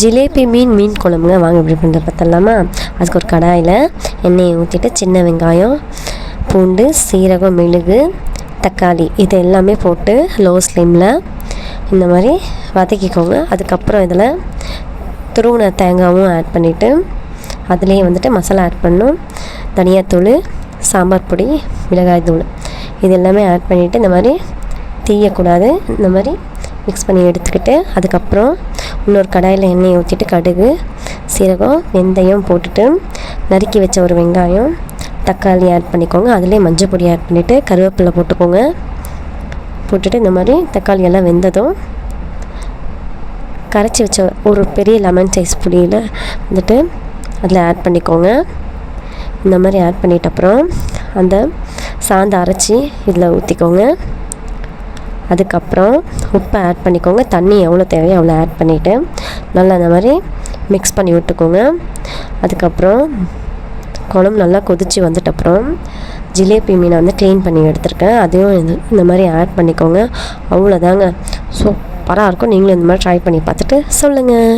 ஜிலேபி மீன் மீன் குழம்புங்க. வாங்க எப்படி பண்ணுறது பார்த்தலாமா அதுக்கு ஒரு கடாயில் எண்ணெயை ஊற்றிட்டு சின்ன வெங்காயம் பூண்டு சீரகம் மெழுகு தக்காளி இது எல்லாமே போட்டு லோ ஸ்லீமில் இந்த மாதிரி வதக்கிக்கோங்க. அதுக்கப்புறம் இதில் துருவின தேங்காயும் ஆட் பண்ணிவிட்டு அதுலேயே வந்துட்டு மசாலா ஆட் பண்ணணும் தனியாத்தூள் சாம்பார் பொடி மிளகாய் தூள் இது எல்லாமே ஆட் பண்ணிவிட்டு இந்த மாதிரி தீயக்கூடாது. இந்த மாதிரி மிக்ஸ் பண்ணி எடுத்துக்கிட்டு அதுக்கப்புறம் இன்னொரு கடாயில் எண்ணெயை ஊற்றிட்டு கடுகு சீரகம் வெந்தயம் போட்டுட்டு நறுக்கி வச்ச ஒரு வெங்காயம் தக்காளி ஆட் பண்ணிக்கோங்க. அதிலே மஞ்சள் பொடி ஆட் பண்ணிவிட்டு கருவேப்பிலை போட்டுக்கோங்க. போட்டுட்டு இந்த மாதிரி தக்காளி எல்லாம் வெந்ததும் கரைச்சி வச்ச ஒரு பெரிய லெமன் சைஸ் புளியில் வந்துட்டு அதில் ஆட் பண்ணிக்கோங்க. இந்த மாதிரி ஆட் பண்ணிட்ட அப்புறம் அந்த சாந்தை அரைச்சி இதில் ஊற்றிக்கோங்க அதுக்கப்புறம் உப்பை ஆட் பண்ணிக்கோங்க. தண்ணி எவ்வளோ தேவையோ அவ்வளோ ஆட் பண்ணிவிட்டு நல்லா அந்த மாதிரி மிக்ஸ் பண்ணி விட்டுக்கோங்க. அதுக்கப்புறம் குழம்பு நல்லா கொதித்து வந்துட்டப்புறம் ஜிலேபி மீனை வந்து க்ளீன் பண்ணி எடுத்திருக்கேன். அதையும் இது இந்த மாதிரி ஆட் பண்ணிக்கோங்க. அவ்வளோதாங்க சூப்பராக இருக்கும். நீங்களும் இந்த மாதிரி ட்ரை பண்ணி பார்த்துட்டு சொல்லுங்கள்